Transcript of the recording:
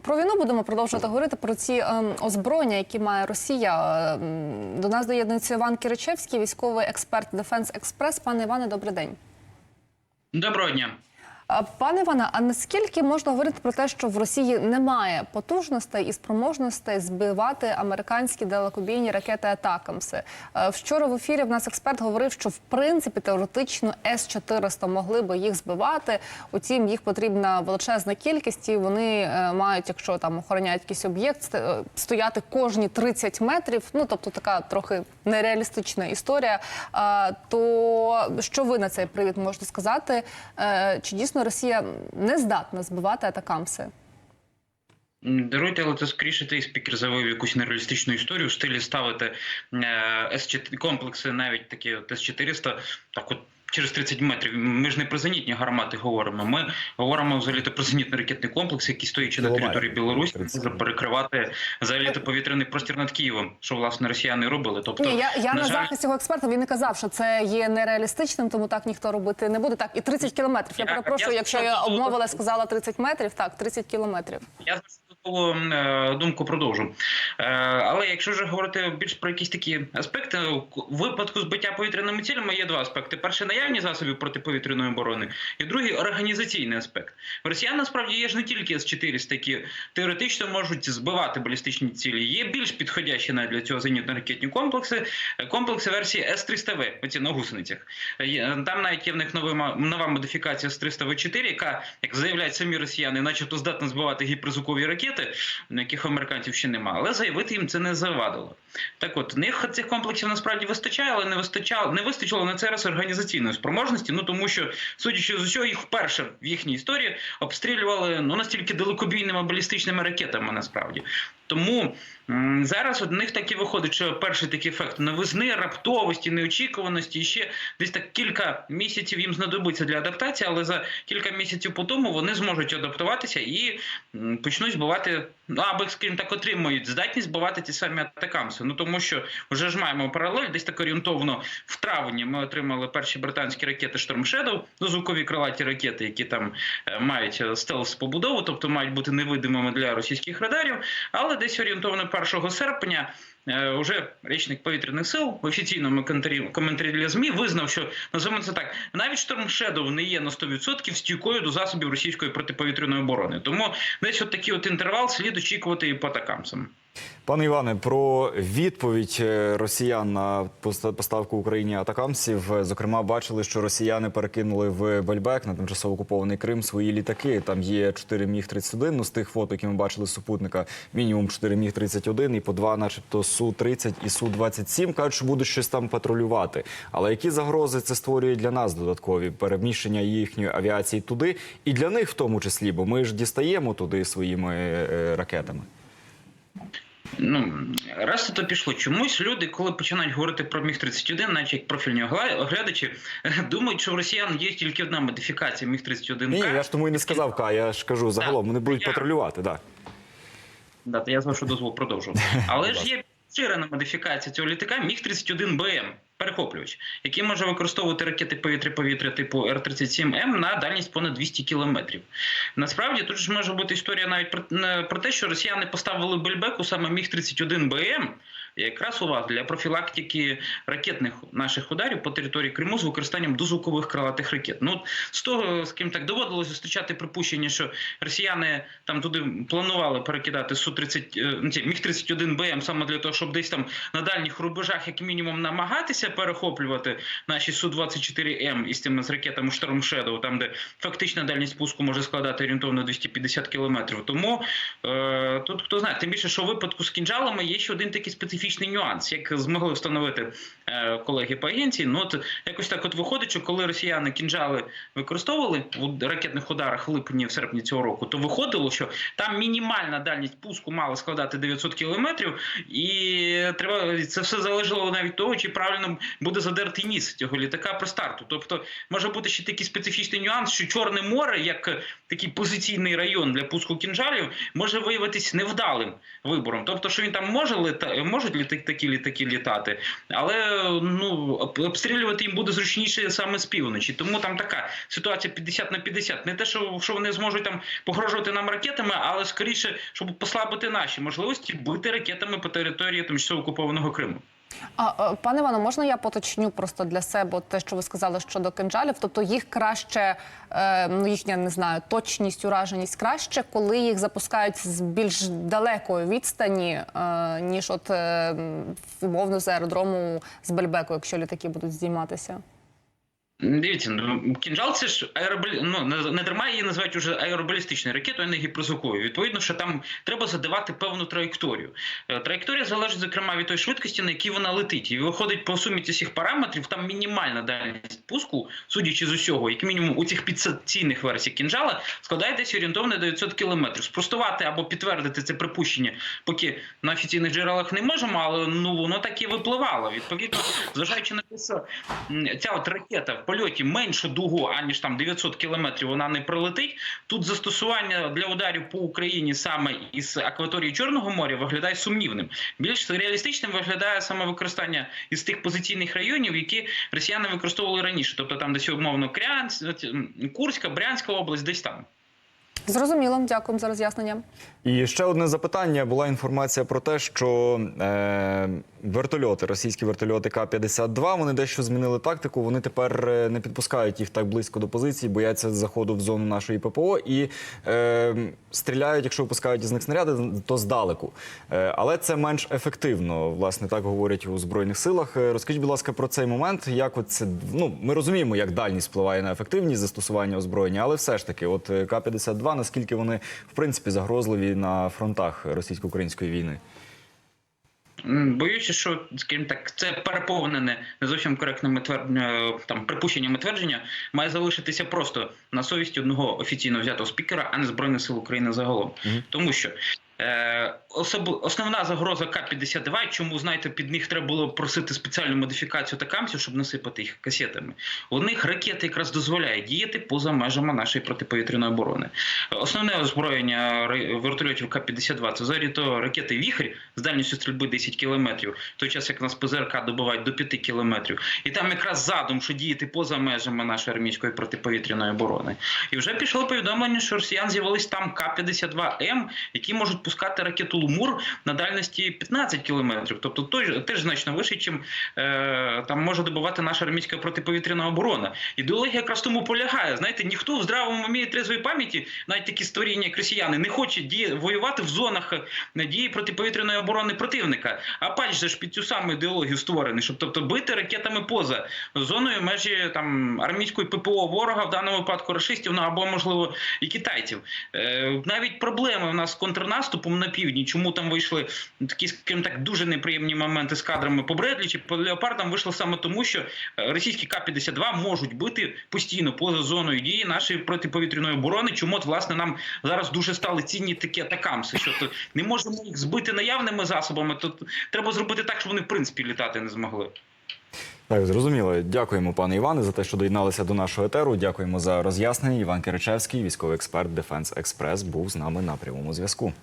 про війну будемо продовжувати говорити про ці ем, озброєння, які має Росія. Ем, До нас доєднується Іван Киричевський, військовий експерт Дефенс Експрес. Пане Іване, добрий день. Доброго дня. Пане Іване, а наскільки можна говорити про те, що в Росії немає потужностей і спроможностей збивати американські далекобійні ракети Атакамси? Е, Вчора в ефірі в нас експерт говорив, що в принципі теоретично С-400 могли би їх збивати. Утім, їх потрібна величезна кількість, і вони е, мають, якщо там охороняють якийсь об'єкт, е, стояти кожні 30 метрів. Ну тобто така трохи нереалістична історія. То що ви на цей привід можете сказати? Чи дійсно Росія не здатна збивати атакамси? Даруйте, але це скоріше той спікер завив якусь нереалістичну історію в стилі ставити е, С4 комплекси, навіть такі от С-400, так от. Через 30 метрів ми ж не про зенітні гармати говоримо. Ми говоримо взагалі про зенітний ракетний комплекс, який стоячи на території Білорусі, може перекривати взагалі повітряний простір над Києвом, що власне росіяни робили. Тобто, Ні, я, я на, на жаль, захист цього експерта він не казав, що це є нереалістичним, тому так ніхто робити не буде. Так, і 30 кілометрів. Я Я- перепрошую, я якщо я обмовила, сказала 30 метрів. Так, 30 кілометрів. Я думку продовжу. Е, Але якщо вже говорити більш про якісь такі аспекти, в випадку збиття повітряними цілями є два аспекти: перший наявні засоби протиповітряної оборони, і другий організаційний аспект. В Росіян насправді є ж не тільки С-400, які теоретично можуть збивати балістичні цілі. Є більш підходящі навіть для цього зенітно-ракетні комплекси, е, комплекси версії С-300В, оці на гусеницях. Е, Там навіть є в них нова, нова модифікація С-300В4, яка, як заявляють самі росіяни, начебто здатна збивати гіперзвукові ракети, на яких американців ще немає, але заявити їм це не завадило. Так от, них цих комплексів насправді вистачає, але не вистачало, не вистачило на цей раз організаційної спроможності. Ну тому що, судячи з усього, їх вперше в їхній історії обстрілювали ну настільки далекобійними балістичними ракетами, насправді. Тому зараз в них так і виходить, що перший такий ефект новизни, раптовості, неочікуваності, і ще десь так кілька місяців їм знадобиться для адаптації, але за кілька місяців по тому вони зможуть адаптуватися і почнуть збивати, ну або, скажімо так, отримують здатність збивати ті самі атакамси. Ну тому що вже ж маємо паралель, десь так орієнтовно в травні ми отримали перші британські ракети Storm Shadow, ну, звукові крилаті ракети, які там е, мають е, стелс побудову, тобто мають бути невидимими для російських радарів. Але десь орієнтовно 1 серпня. е, Уже речник повітряних сил в офіційному коментарі, для змі визнав, що називаємо це так: навіть Storm Shadow не є на 100% стійкою до засобів російської протиповітряної оборони. Тому десь от такий от інтервал слід очікувати і по атакамсам. Пане Іване, про відповідь е, росіян на поста- поставку Україні атакамсів. Е, Зокрема, бачили, що росіяни перекинули в Бельбек на тимчасово окупований Крим свої літаки. Там є 4 міг 31 Ну з тих фото, які ми бачили супутника, мінімум 4 міг 31 і по два, начебто, су 30 і су 27 кажуть, що будуть щось там патрулювати. Але які загрози це створює для нас додаткові переміщення їхньої авіації туди, і для них в тому числі, бо ми ж дістаємо туди своїми е, ракетами. Ну раз то пішло. Чомусь люди, коли починають говорити про міг 31 наче як профільні оглядачі, думають, що в росіян є тільки одна модифікація міг 31 Ні, я ж тому і не сказав К, я ж кажу загалом, вони будуть я- патрулювати, так. Да, то я з вашого дозволу продовжу. Але ж є поширена модифікація цього літака міг 31 БМ. Перехоплювач, який може використовувати ракети повітря-повітря типу Р-37М на дальність понад 200 кілометрів. Насправді тут ж може бути історія навіть про, не- про те, що росіяни поставили Бельбеку саме міг 31 БМ, якраз у вас для профілактики ракетних наших ударів по території Криму з використанням дозвукових крилатих ракет. Ну з того, з ким так доводилось зустрічати припущення, що росіяни там туди планували перекидати су 30 е, ну, ті, міг 31 БМ саме для того, щоб десь там на дальніх рубежах, як мінімум, намагатися перехоплювати наші су 24 М із тими з ракетами Storm Shadow, там де фактична дальність пуску може складати орієнтовно 250 кілометрів. Тому е, тут хто знає, тим більше, що в випадку з кінжалами є ще один такий специфічний нюанс, як змогли встановити е, колеги по агенції. Ну от якось так от виходить, що коли росіяни кінжали використовували в ракетних ударах в липні в серпні цього року, то виходило, що там мінімальна дальність пуску мала складати 900 кілометрів, і треба це все залежало навіть того, чи правильно буде задертий ніс цього літака при старту. Тобто може бути ще такий специфічний нюанс, що Чорне море, як такий позиційний район для пуску кінжалів, може виявитись невдалим вибором. Тобто, що він там може лета, можуть можуть літак такі літаки літати, але ну обстрілювати їм буде зручніше саме з півночі. Тому там така ситуація 50 на 50. Не те, що, що вони зможуть там погрожувати нам ракетами, але скоріше, щоб послабити наші можливості бити ракетами по території тимчасово окупованого Криму. А е, пане Івано, можна я поточню просто для себе те, що ви сказали щодо кинджалів? Тобто їх краще, е, ну їхня не знаю, точність, ураженість краще, коли їх запускають з більш далекої відстані, е, ніж от умовно з аеродрому з Бельбеку, якщо літаки будуть здійматися. Дивіться, ну кінжал це ж аеробалі... ну, не, дарма її називають уже аеробалістичною ракетою, а не гіперзвуковою. Відповідно, що там треба задавати певну траєкторію. Е, Траєкторія залежить, зокрема, від тої швидкості, на якій вона летить. І виходить по сумі цих параметрів, там мінімальна дальність пуску, судячи з усього, як мінімум у цих підстанційних версій кінжала, складає десь орієнтовно 900 кілометрів. Спростувати або підтвердити це припущення, поки на офіційних джерелах не можемо, але ну воно так і випливало. Відповідно, зважаючи на те, що ця от ракета в польоті менше дугу, аніж там 900 кілометрів, вона не пролетить. Тут застосування для ударів по Україні саме із акваторії Чорного моря виглядає сумнівним. Більш реалістичним виглядає саме використання із тих позиційних районів, які росіяни використовували раніше, тобто там десь умовно Крянськ, Курська, Брянська область, десь там. Зрозуміло, дякуємо за роз'яснення. І ще одне запитання. Була інформація про те, що е, вертольоти, російські вертольоти К-52, вони дещо змінили тактику. Вони тепер е, не підпускають їх так близько до позиції, бояться заходу в зону нашої ППО і е, стріляють, якщо випускають із них снаряди, то здалеку. Е, але це менш ефективно. Власне, так говорять у збройних силах. Е, Розкажіть, будь ласка, про цей момент. Як от це ну ми розуміємо, як дальність впливає на ефективність застосування озброєння, але все ж таки, от е, К-52, наскільки вони в принципі загрозливі на фронтах російсько-української війни? Боюся, що скажімо так, це переповнене не зовсім коректними твердження, там припущеннями твердження має залишитися просто на совісті одного офіційно взятого спікера, а не збройних сил України загалом, тому що. Е. Основна загроза К-52, чому знаєте, під них треба було просити спеціальну модифікацію та такамсів, щоб насипати їх касетами. У них ракети якраз дозволяють діяти поза межами нашої протиповітряної оборони. Основне озброєння вертольотів К-52 це взагалі то ракети Віхрь з дальністю стрільби 10 кілометрів, в той час як нас ПЗРК добивають до 5 кілометрів. І там якраз задум, що діяти поза межами нашої армійської протиповітряної оборони. І вже пішло повідомлення, що росіян з'явились там К-52М, які можуть пускати ракету Лумур на дальності 15 кілометрів. Тобто той теж значно вище, чим е, там може добувати наша армійська протиповітряна оборона. Ідеологія якраз тому полягає. Знаєте, ніхто в здравому умі і трезвої пам'яті, навіть такі створіння, як росіяни, не хоче діє, воювати в зонах е, дії протиповітряної оборони противника. А патч же ж під цю саму ідеологію створений, щоб тобто бити ракетами поза зоною межі там армійської ППО ворога, в даному випадку рашистів, ну або можливо і китайців. Е, навіть проблеми в нас з контрнаступом на півдні, чому там вийшли такі, скажімо так, дуже неприємні моменти з кадрами по Бредлі чи по Леопардам, вийшло саме тому, що е, російські К-52 можуть бити постійно поза зоною дії нашої протиповітряної оборони. Чому от, власне нам зараз дуже стали цінні такі атакамси, що то не можемо їх збити наявними засобами, то треба зробити так, щоб вони в принципі літати не змогли. Так, зрозуміло. Дякуємо, пане Іване, за те, що доєдналися до нашого етеру. Дякуємо за роз'яснення. Іван Киричевський, військовий експерт Дефенс Експрес, був з нами на прямому зв'язку.